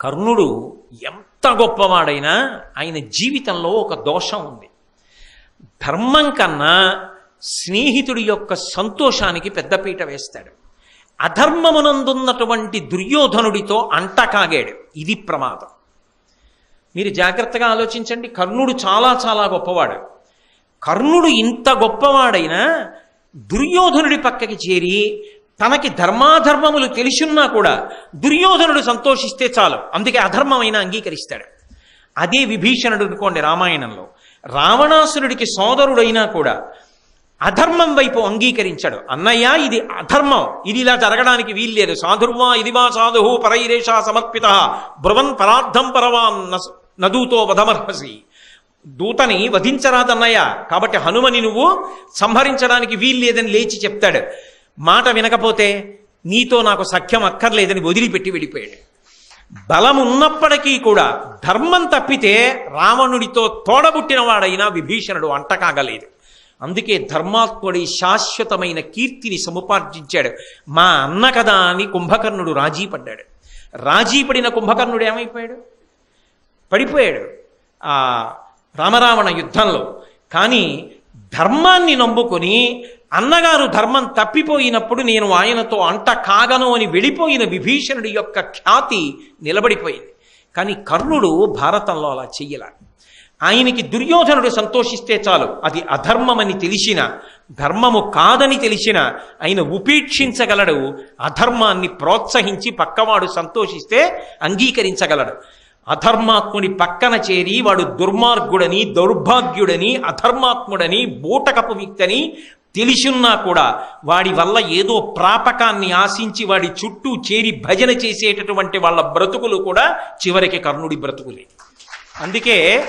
కర్ణుడు ఎంత గొప్పవాడైనా ఆయన జీవితంలో ఒక దోషం ఉంది. ధర్మం కన్నా స్నేహితుడి యొక్క సంతోషానికి పెద్దపీట వేస్తాడు. అధర్మమునందున్నటువంటి దుర్యోధనుడితో అంట కాగాడు ఇది ప్రమాదం. మీరు జాగ్రత్తగా ఆలోచించండి. కర్ణుడు చాలా చాలా గొప్పవాడు. కర్ణుడు ఇంత గొప్పవాడైనా దుర్యోధనుడి పక్కకి చేరి తనకి ధర్మాధర్మములు తెలిసున్నా కూడా దుర్యోధనుడు సంతోషిస్తే చాలు. అందుకే అధర్మమైన అంగీకరిస్తాడు. అదే విభీషణుడు అనుకోండి రామాయణంలో. రావణాసురుడికి సోదరుడైనా కూడా అధర్మం వైపు అంగీకరించాడు. అన్నయ్య ఇది అధర్మం. ఇది ఇలా జరగడానికి వీల్లేదు. సాధుర్వా ఇదివా సాధు పరైరేషా సమర్పిత బ్రువన్ పరార్థం పరవాన్ నస్- నదూతో వధమర్హసి. దూతని వధించరాదన్నయ్య. కాబట్టి హనుమని నువ్వు సంహరించడానికి వీల్లేదని లేచి చెప్తాడు. మాట వినకపోతే నీతో నాకు సఖ్యం అక్కర్లేదని వదిలిపెట్టి వెళ్ళిపోయాడు బలం ఉన్నప్పటికీ కూడా ధర్మం తప్పితే రావణుడితో తోడబుట్టిన వాడైనా విభీషణుడు అంటకాగలేదు. అందుకే ధర్మాత్ముడి శాశ్వతమైన కీర్తిని సముపార్జించాడు. మా అన్న కదా అని కుంభకర్ణుడు రాజీ పడ్డాడు. రాజీ పడిన కుంభకర్ణుడు ఏమైపోయాడు? పడిపోయాడు ఆ రామరావణ యుద్ధంలో. కానీ ధర్మాన్ని నమ్ముకొని అన్నగారు ధర్మం తప్పిపోయినప్పుడు నేను ఆయనతో అంట కాగను అని వెళ్ళిపోయిన విభీషణుడి యొక్క ఖ్యాతి నిలబడిపోయింది. కానీ కర్ణుడు భారతంలో అలా చెయ్యల. ఆయనకి దుర్యోధనుడు సంతోషిస్తే చాలు. అది అధర్మమని తెలిసిన ధర్మము కాదని తెలిసిన ఆయన ఉపేక్షించగలడు. అధర్మాన్ని ప్రోత్సహించి పక్కవాడు సంతోషిస్తే అంగీకరించగలడు. అధర్మాత్ముడి పక్కన చేరి వాడు దుర్మార్గుడని దౌర్భాగ్యుడని అధర్మాత్ముడని బూటకపు వ్యక్తని తెలిసున్నా కూడా వాడి వల్ల ఏదో ప్రాపకాన్ని ఆశించి వాడి చుట్టూ చేరి భజన చేసేటటువంటి వాళ్ళ బ్రతుకులు కూడా చివరికి కర్ణుడి బ్రతుకులే. అందుకే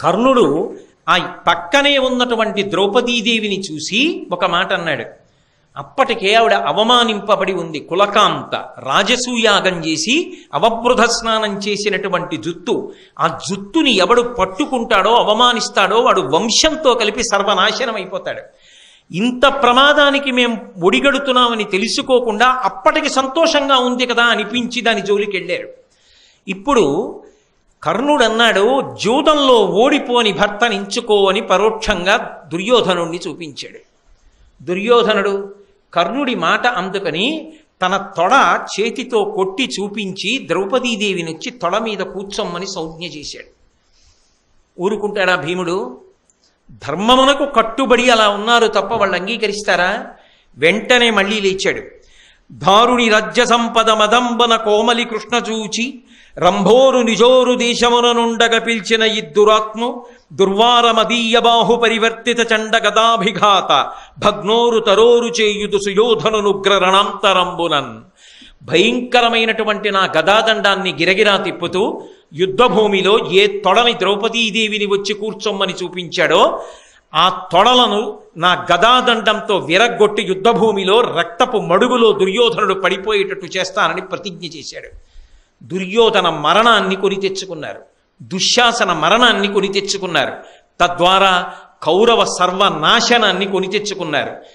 కర్ణుడు ఆ పక్కనే ఉన్నటువంటి ద్రౌపదీదేవిని చూసి ఒక మాట అన్నాడు. అప్పటికే ఆవిడ అవమానింపబడి ఉంది. కులకాంత రాజసూయాగం చేసి అవబృధ స్నానం చేసినటువంటి జుత్తు. ఆ జుత్తుని ఎవడు పట్టుకుంటాడో అవమానిస్తాడో వాడు వంశంతో కలిపి సర్వనాశనం అయిపోతాడు ఇంత ప్రమాదానికి మేము ఒడిగడుతున్నామని తెలుసుకోకుండా అప్పటికి సంతోషంగా ఉంది కదా అనిపించి దాని జోలికి వెళ్ళారు ఇప్పుడు కర్ణుడు అన్నాడు జూదంలో ఓడిపోని భర్తని ఎంచుకో అని పరోక్షంగా దుర్యోధనుణ్ణి చూపించాడు. దుర్యోధనుడు కర్ణుడి మాట అందుకని తన తొడ చేతితో కొట్టి చూపించి ద్రౌపదీదేవిని వచ్చి తొడ మీద కూర్చోమ్మని సంజ్ఞ చేశాడు. ఊరుకుంటాడా భీముడు? ధర్మమునకు కట్టుబడి అలా ఉన్నారు తప్ప వాళ్ళు అంగీకరిస్తారా? వెంటనే మళ్ళీ లేచాడు. దారుని రాజ్య సంపద మదంబన కోమలి కృష్ణ చూచి రంభోరు నిజోరు దేశముననుండగ పిలిచిన పిల్చిన ఇద్దురాత్ము దుర్వారమదీయ బాహు పరివర్తిత చండ గదాభిఘాత భగ్నోరు తరోరు చేయుదు సుయోధనునుగ్ర రణాంతరంబునన్. భయంకరమైనటువంటి నా గదాదండాన్ని గిరగిరా తిప్పుతూ యుద్ధభూమిలో ఏ తొడని ద్రౌపదీదేవిని వచ్చి కూర్చొమ్మని చూపించాడో ఆ తొడలను నా గదాదండంతో విరగ్గొట్టి యుద్ధభూమిలో రక్తపు మడుగులో దుర్యోధనుడు పడిపోయేటట్టు చేస్తానని ప్రతిజ్ఞ చేశాడు. దుర్యోధన మరణాన్ని కొని తెచ్చుకున్నారు. దుశ్శాసన మరణాన్ని కొని తెచ్చుకున్నారు. తద్వారా కౌరవ సర్వనాశనాన్ని కొని తెచ్చుకున్నారు.